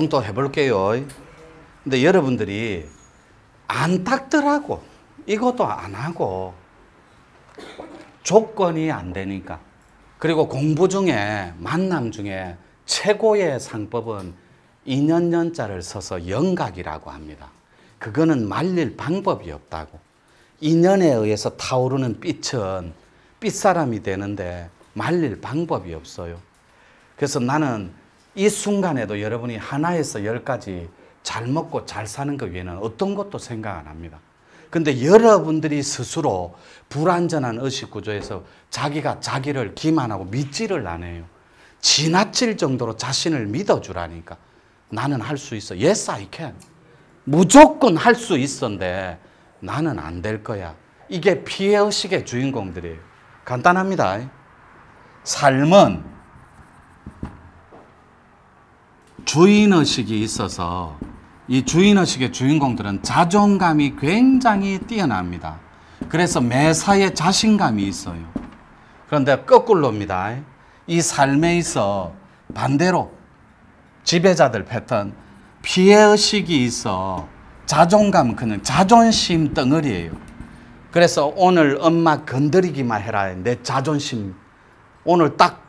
대충 또 해볼게요. 근데 여러분들이 안 닦더라고. 이것도 안 하고 조건이 안 되니까. 그리고 공부 중에 만남 중에 최고의 상법은 인연연자를 써서 영각이라고 합니다. 그거는 말릴 방법이 없다고. 인연에 의해서 타오르는 빛은 빛사람이 되는데 말릴 방법이 없어요. 그래서 나는 이 순간에도 여러분이 하나에서 열까지 잘 먹고 잘 사는 것 외에는 어떤 것도 생각 안 합니다. 근데 여러분들이 스스로 불완전한 의식 구조에서 자기가 자기를 기만하고 믿지를 않아요. 지나칠 정도로 자신을 믿어주라니까. 나는 할 수 있어. Yes, I can. 무조건 할 수 있었는데 나는 안 될 거야. 이게 피해의식의 주인공들이에요. 간단합니다. 삶은 주인의식이 있어서 이 주인의식의 주인공들은 자존감이 굉장히 뛰어납니다. 그래서 매사에 자신감이 있어요. 그런데 거꾸로입니다. 이 삶에 있어 반대로 지배자들 패턴 피해의식이 있어 자존감은 그냥 자존심 덩어리예요. 그래서 오늘 엄마 건드리기만 해라. 내 자존심. 오늘 딱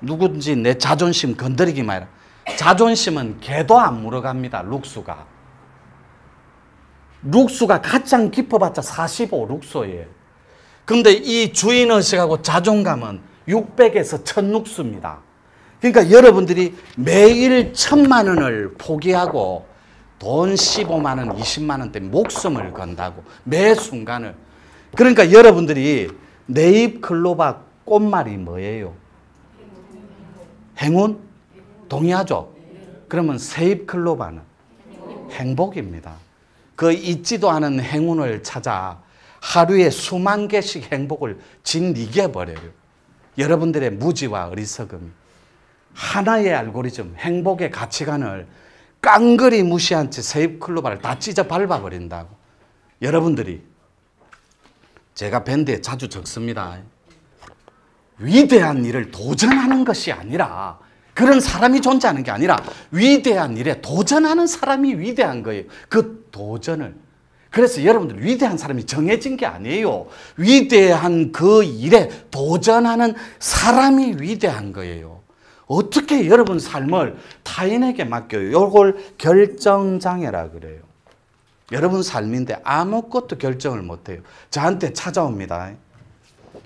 누군지 내 자존심 건드리기만 해라. 자존심은 개도 안 물어갑니다. 룩수가. 룩수가 가장 깊어봤자 45 룩소예요. 근데 이 주인의식하고 자존감은 600에서 1000 룩수입니다. 그러니까 여러분들이 매일 천만 원을 포기하고 돈 15만 원, 20만 원대 목숨을 건다고 매 순간을. 그러니까 여러분들이 네잎 클로바 꽃말이 뭐예요? 행운? 동의하죠? 그러면 세잎 클로바는 행복입니다. 그 잊지도 않은 행운을 찾아 하루에 수만 개씩 행복을 짓이겨 버려요. 여러분들의 무지와 어리석음이 하나의 알고리즘, 행복의 가치관을 깡그리 무시한 채 세입 클로바를 다 찢어 밟아버린다고. 여러분들이 제가 밴드에 자주 적습니다. 위대한 일을 도전하는 것이 아니라 그런 사람이 존재하는 게 아니라 위대한 일에 도전하는 사람이 위대한 거예요. 그 도전을. 그래서 여러분들 위대한 사람이 정해진 게 아니에요. 위대한 그 일에 도전하는 사람이 위대한 거예요. 어떻게 여러분 삶을 타인에게 맡겨요? 요걸 결정장애라 그래요. 여러분 삶인데 아무것도 결정을 못해요. 저한테 찾아옵니다.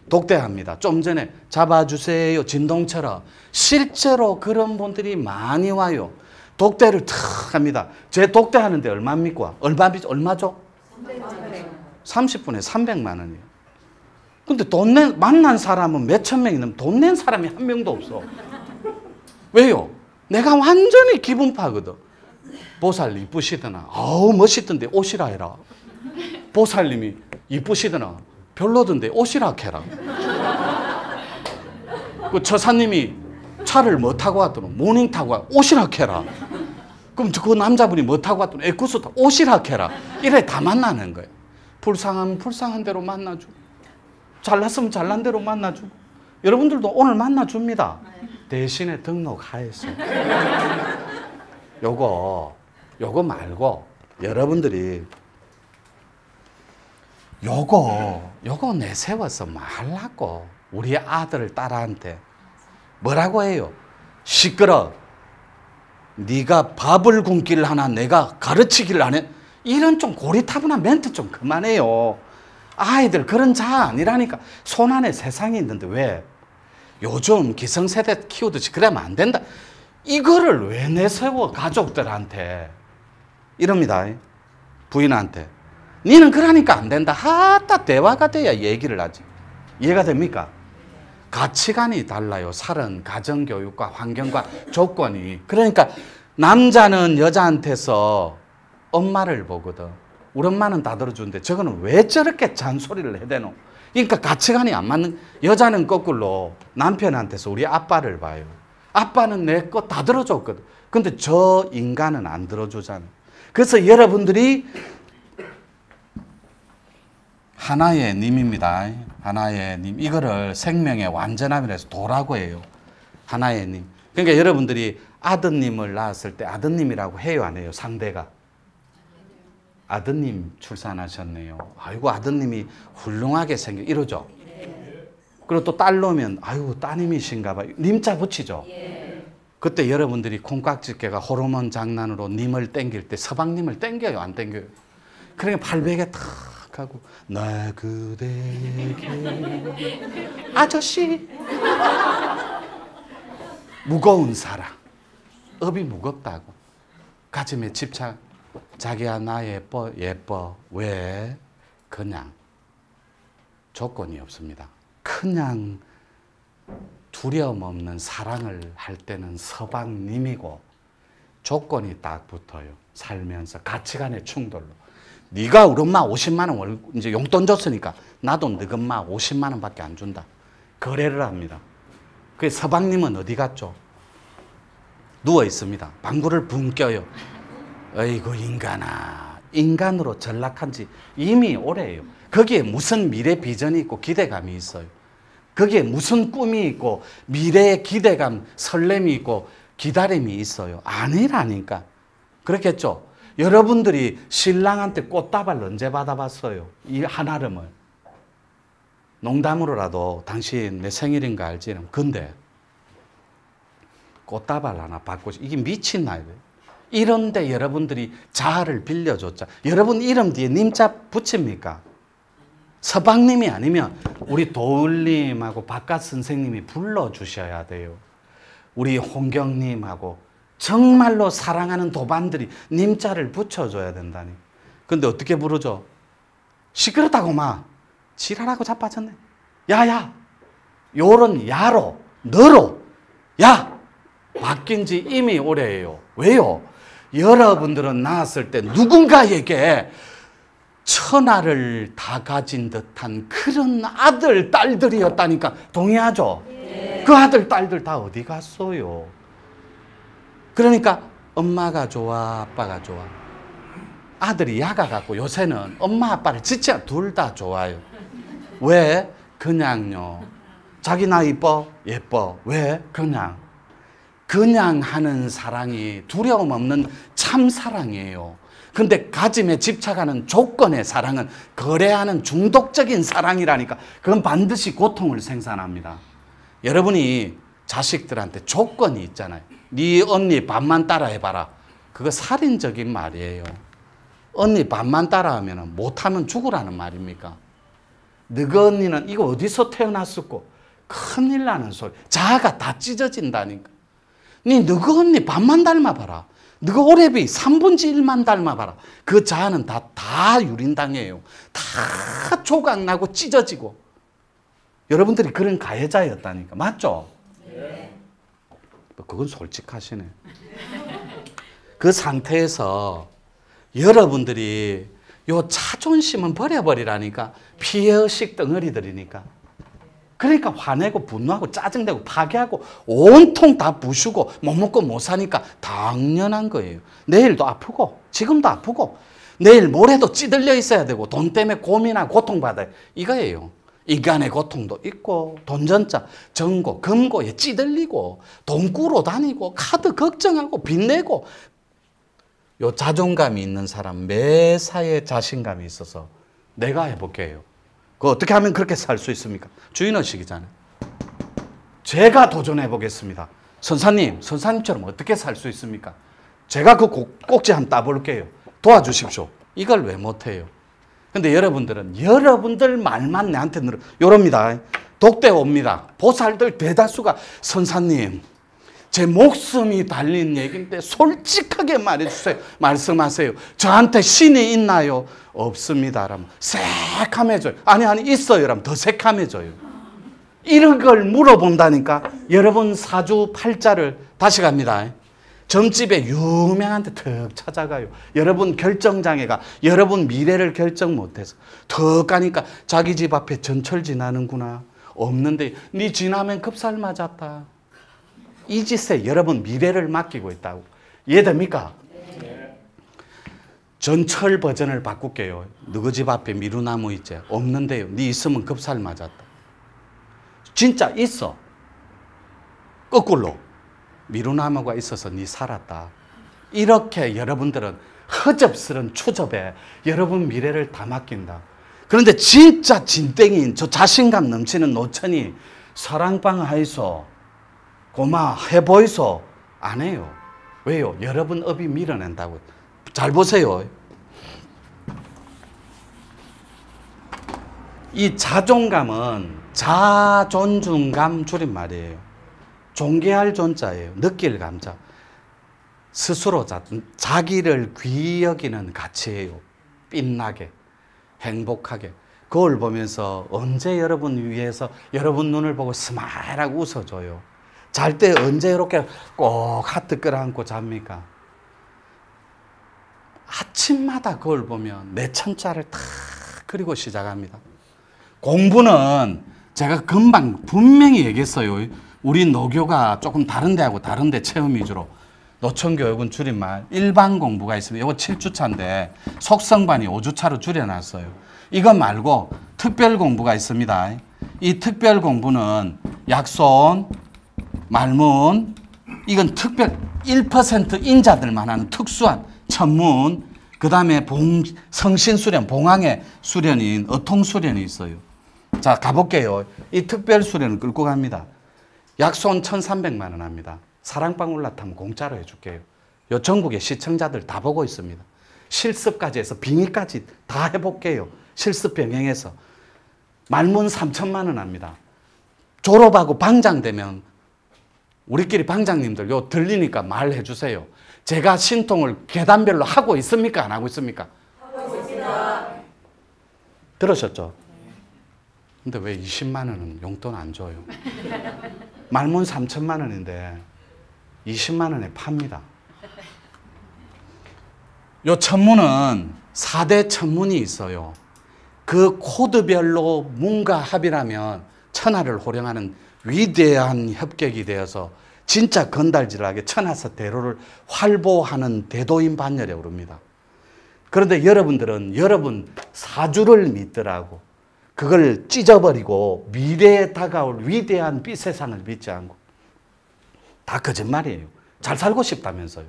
독대합니다. 좀 전에 잡아주세요. 진동처럼. 실제로 그런 분들이 많이 와요. 독대를 탁 합니다. 제 독대하는데 얼마입니까? 얼마, 얼마죠? 30분에 300만 원이에요. 근데 돈 낸, 만난 사람은 몇천 명이 넘면 돈낸 사람이 한 명도 없어. 왜요? 내가 완전히 기분 파거든. 보살 이쁘시더나. 아우, 멋있던데 오시라 해라. 보살님이 이쁘시더나. 별로던데 오시라 해라. 그 처사님이 차를 뭐 타고 왔더니 모닝 타고 와 오시라 해라. 그럼 그 남자분이 뭐 타고 왔더니 에쿠스 타고 오시라 해라. 이래 다 만나는 거예요. 불쌍하면 불쌍한 대로 만나주고 잘났으면 잘난 대로 만나주고 여러분들도 오늘 만나줍니다. 대신에 등록하였어. 요거 요거 말고 여러분들이 요거 요거 내세워서 말라고 우리 아들 딸한테 뭐라고 해요? 시끄러. 네가 밥을 굶기를 하나 내가 가르치기를 안 해. 이런 좀 고리타분한 멘트 좀 그만해요. 아이들 그런 자 아니라니까. 손 안에 세상이 있는데 왜? 요즘 기성세대 키우듯이 그러면 안 된다. 이거를 왜 내세워 가족들한테 이럽니다. 부인한테. 니는 그러니까 안 된다. 하다 대화가 돼야 얘기를 하지. 이해가 됩니까? 가치관이 달라요. 살은 가정교육과 환경과 조건이. 그러니까 남자는 여자한테서 엄마를 보거든. 우리 엄마는 다 들어주는데 저거는 왜 저렇게 잔소리를 해대노? 그러니까 가치관이 안 맞는 여자는 거꾸로 남편한테서 우리 아빠를 봐요. 아빠는 내 거 다 들어줬거든. 근데 저 인간은 안 들어주잖아. 그래서 여러분들이 하나의 님입니다. 하나의 님. 이거를 생명의 완전함이라서 도라고 해요. 하나의 님. 그러니까 여러분들이 아드님을 낳았을 때 아드님이라고 해요 안 해요 상대가 아드님 출산하셨네요. 아이고 아드님이 훌륭하게 생겨 이러죠. 그리고 또딸 놓으면 아이고 따님이신가 봐요. 님자 붙이죠. 그때 여러분들이 콩깍지깨가 호르몬 장난으로 님을 땡길 때 서방님을 땡겨요 안 땡겨요. 그러니까 팔베개 탁 하고 나 그대에게 아저씨. 무거운 사랑. 업이 무겁다고. 가슴에 집착. 자기야 나 예뻐. 예뻐. 왜? 그냥. 조건이 없습니다. 그냥 두려움 없는 사랑을 할 때는 서방님이고 조건이 딱 붙어요. 살면서 가치관의 충돌로. 네가 우리 엄마 50만 원 월, 이제 용돈 줬으니까 나도 너희 엄마 50만 원밖에 안 준다. 거래를 합니다. 그 서방님은 어디 갔죠? 누워 있습니다. 방구를 붕 껴요. 어이구 인간아. 인간으로 전락한 지 이미 오래예요. 거기에 무슨 미래 비전이 있고 기대감이 있어요. 거기에 무슨 꿈이 있고 미래의 기대감, 설렘이 있고 기다림이 있어요. 아니라니까. 그렇겠죠? 여러분들이 신랑한테 꽃다발 언제 받아봤어요? 이 한아름을. 농담으로라도 당신 내 생일인가 알지? 근데 꽃다발 하나 받고 싶- 이게 미친 나이 이런데 여러분들이 자아를 빌려줬자. 여러분 이름 뒤에 님자 붙입니까? 서방님이 아니면 우리 도울님하고 바깥 선생님이 불러주셔야 돼요. 우리 홍경님하고 정말로 사랑하는 도반들이 님자를 붙여줘야 된다니. 근데 어떻게 부르죠? 시끄럽다고 막 지랄하고 자빠졌네. 야야 요런 야로 너로 야 바뀐 지 이미 오래예요. 왜요? 여러분들은 낳았을 때 누군가에게 천하를 다 가진 듯한 그런 아들, 딸들이었다니까 동의하죠? 그 아들, 딸들 다 어디 갔어요? 그러니까 엄마가 좋아, 아빠가 좋아. 아들이 야가 갖고 요새는 엄마, 아빠를 진짜 둘 다 좋아요. 왜? 그냥요. 자기 나 이뻐? 예뻐. 왜? 그냥. 그냥 하는 사랑이 두려움 없는 참 사랑이에요. 근데 가짐에 집착하는 조건의 사랑은 거래하는 중독적인 사랑이라니까 그건 반드시 고통을 생산합니다. 여러분이 자식들한테 조건이 있잖아요. 네 언니 반만 따라해봐라. 그거 살인적인 말이에요. 언니 반만 따라하면 못하면 죽으라는 말입니까? 너그 언니는 이거 어디서 태어났었고 큰일 나는 소리. 자아가 다 찢어진다니까. 네 너그 언니 반만 닮아봐라. 너가 오래비 3분지 1만 닮아봐라. 그 자아는 다, 다 유린당해요. 다 조각나고 찢어지고. 여러분들이 그런 가해자였다니까. 맞죠? 네. 그건 솔직하시네. 그 상태에서 여러분들이 요 자존심은 버려버리라니까. 피해의식 덩어리들이니까. 그러니까 화내고 분노하고 짜증내고 파괴하고 온통 다 부수고 못 먹고 못 사니까 당연한 거예요. 내일도 아프고 지금도 아프고 내일 모레도 찌들려 있어야 되고 돈 때문에 고민하고 고통받아요. 이거예요. 인간의 고통도 있고 돈전자, 정고, 금고에 찌들리고 돈 꾸러 다니고 카드 걱정하고 빚내고 요 자존감이 있는 사람 매사에 자신감이 있어서 내가 해볼게요. 그 어떻게 하면 그렇게 살 수 있습니까? 주인의식이잖아요. 제가 도전해 보겠습니다. 선사님, 선사님처럼 어떻게 살 수 있습니까? 제가 그 꼭지 한번 따볼게요. 도와주십시오. 이걸 왜 못해요? 근데 여러분들은 여러분들 말만 내한테 늘어 요럽니다. 독대 옵니다. 보살들 대다수가 선사님 제 목숨이 달린 얘기인데 솔직하게 말해주세요. 말씀하세요. 저한테 신이 있나요? 없습니다. 라면 새카매져요. 아니 아니 있어요. 라면 더 새카매져요. 이런 걸 물어본다니까 여러분 사주 팔자를 다시 갑니다. 점집에 유명한 데 턱 찾아가요. 여러분 결정장애가 여러분 미래를 결정 못해서 턱 가니까 자기 집 앞에 전철 지나는구나. 없는데 네 지나면 급살 맞았다. 이 짓에 여러분 미래를 맡기고 있다고. 이해됩니까? 전철 버전을 바꿀게요. 너희 집 앞에 미루나무 있지? 없는데요. 네 있으면 급살 맞았다. 진짜 있어. 거꾸로. 미루나무가 있어서 네 살았다. 이렇게 여러분들은 허접스런 추접에 여러분 미래를 다 맡긴다. 그런데 진짜 진땡인 저 자신감 넘치는 노천이 사랑방 하이소 고마 해보이소 안 해요. 왜요? 여러분 업이 밀어낸다고. 잘 보세요. 이 자존감은 자존중감 줄임말이에요. 존귀할 존자예요. 느낄 감자. 스스로 자, 자기를 귀 여기는 가치예요. 빛나게, 행복하게. 그걸 보면서 언제 여러분 위해서 여러분 눈을 보고 스마일하고 웃어줘요. 잘 때 언제 이렇게 꼭 하트 끌어안고 잡니까? 아침마다 그걸 보면 내 천자를 탁 그리고 시작합니다. 공부는 제가 금방 분명히 얘기했어요. 우리 노교가 조금 다른 데하고 다른 데 체험 위주로. 노천교육은 줄임말 일반 공부가 있습니다. 이거 7주차인데 속성반이 5주차로 줄여놨어요. 이거 말고 특별 공부가 있습니다. 이 특별 공부는 약손, 말문, 이건 특별 1% 인자들만 하는 특수한 천문, 그 다음에 봉, 성신수련, 봉황의 수련인 어통수련이 있어요. 자, 가볼게요. 이 특별 수련을 끌고 갑니다. 약손 1,300만 원 합니다. 사랑방 올라타면 공짜로 해줄게요. 요 전국의 시청자들 다 보고 있습니다. 실습까지 해서 빙의까지 다 해볼게요. 실습 병행해서. 말문 3천만 원 합니다. 졸업하고 방장되면 우리끼리 방장님들 요 들리니까 말해 주세요. 제가 신통을 계단별로 하고 있습니까? 안 하고 있습니까? 하고 있습니다. 들으셨죠? 근데 왜 20만 원은 용돈 안 줘요? 말문 3천만 원인데 20만 원에 팝니다. 요 천문은 4대 천문이 있어요. 그 코드별로 문과 합이라면 천하를 호령하는 위대한 협격이 되어서 진짜 건달질하게 천하서 대로를 활보하는 대도인 반열에 오릅니다. 그런데 여러분들은 여러분 사주를 믿더라고. 그걸 찢어버리고 미래에 다가올 위대한 빛 세상을 믿지 않고 다 거짓말이에요. 잘 살고 싶다면서요.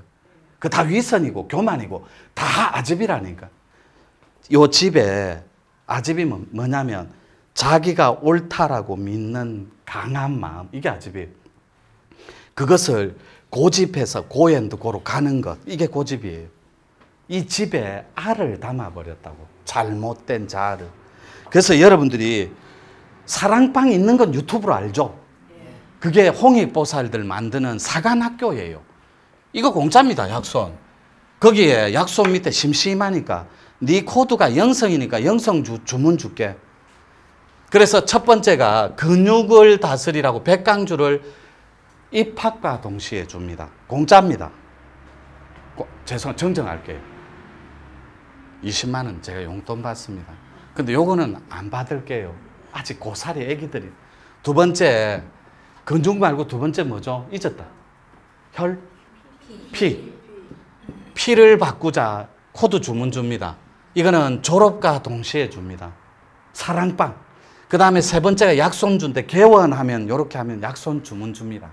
그 다 위선이고 교만이고 다 아집이라니까. 요 집에 아집이 뭐, 뭐냐면 자기가 옳다라고 믿는 강한 마음 이게 아집이에요. 그것을 고집해서 고연도 고로 가는 것 이게 고집이에요. 이 집에 알을 담아버렸다고 잘못된 자아를. 그래서 여러분들이 사랑방 있는 건 유튜브로 알죠? 그게 홍익보살들 만드는 사관학교예요. 이거 공짜입니다, 약손. 거기에 약손 밑에 심심하니까 네 코드가 영성이니까 영성 주, 주문 줄게. 그래서 첫 번째가 근육을 다스리라고 백강주를 입학과 동시에 줍니다. 공짜입니다. 고, 죄송, 정정할게요. 20만 원 제가 용돈 받습니다. 근데 요거는 안 받을게요. 아직 고사리 애기들이. 두 번째, 근중 말고 두 번째 뭐죠? 잊었다. 혈? 피. 피를 바꾸자. 코드 주문 줍니다. 이거는 졸업과 동시에 줍니다. 사랑빵. 그 다음에 세 번째가 약손 준데 개원하면 이렇게 하면 약손 주문 줍니다.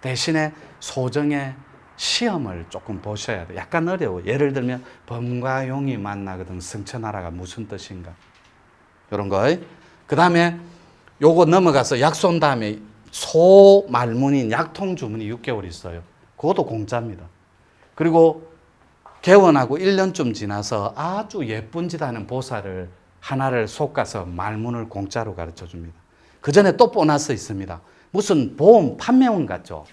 대신에 소정의 시험을 조금 보셔야 돼요. 약간 어려워. 예를 들면 범과 용이 만나거든 승천하라가 무슨 뜻인가. 이런 거. 그 다음에 요거 넘어가서 약손 다음에 소 말문인 약통 주문이 6개월 있어요. 그것도 공짜입니다. 그리고 개원하고 1년쯤 지나서 아주 예쁜 짓 하는 보살을 하나를 솎아서 말문을 공짜로 가르쳐 줍니다. 그 전에 또 보너스 있습니다. 무슨 보험 판매원 같죠?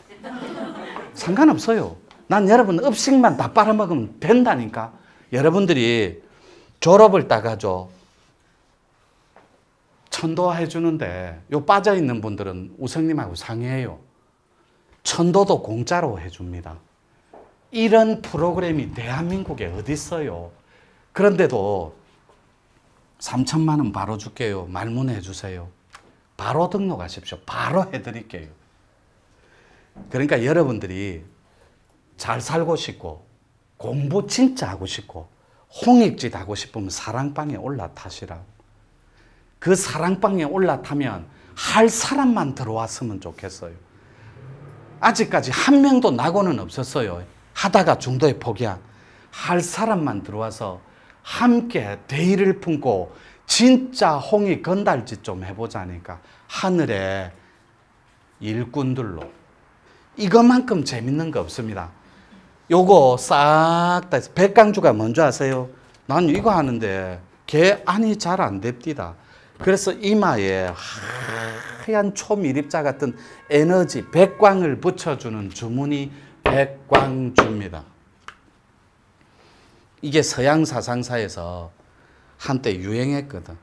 상관없어요. 난 여러분 업식만 다 빨아먹으면 된다니까. 여러분들이 졸업을 따가죠. 천도해 주는데 요 빠져 있는 분들은 우성님하고 상의해요. 천도도 공짜로 해 줍니다. 이런 프로그램이 대한민국에 어디 있어요? 그런데도 3천만 원 바로 줄게요. 말문해 주세요. 바로 등록하십시오. 바로 해 드릴게요. 그러니까 여러분들이 잘 살고 싶고 공부 진짜 하고 싶고 홍익짓 하고 싶으면 사랑방에 올라타시라고. 그 사랑방에 올라타면 할 사람만 들어왔으면 좋겠어요. 아직까지 한 명도 낙오는 없었어요. 하다가 중도에 포기한. 할 사람만 들어와서 함께 대의를 품고 진짜 홍이 건달짓 좀 해보자니까 하늘에 일꾼들로 이것만큼 재밌는 거 없습니다. 요거 싹 다 백강주가 뭔지 아세요? 난 이거 하는데 개 안이 잘 안 됩디다. 그래서 이마에 하얀 초미립자 같은 에너지 백광을 붙여주는 주문이 백광주입니다. 이게 서양 사상사에서 한때 유행했거든.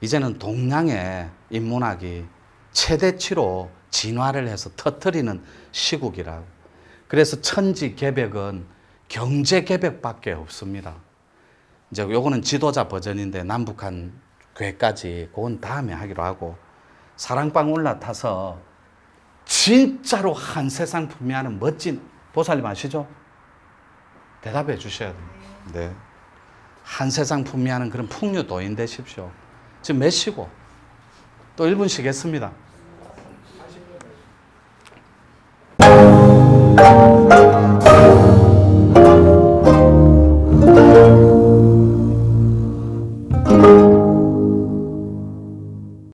이제는 동양의 인문학이 최대치로 진화를 해서 터트리는 시국이라고. 그래서 천지 개벽은 경제 개벽밖에 없습니다. 이제 요거는 지도자 버전인데 남북한 괴까지 그건 다음에 하기로 하고 사랑방 올라타서 진짜로 한 세상 풍미하는 멋진 보살님 아시죠? 대답해 주셔야 됩니다. 네. 한 세상 풍미하는 그런 풍류도인 되십시오. 지금 몇 시고? 또 1분 쉬겠습니다.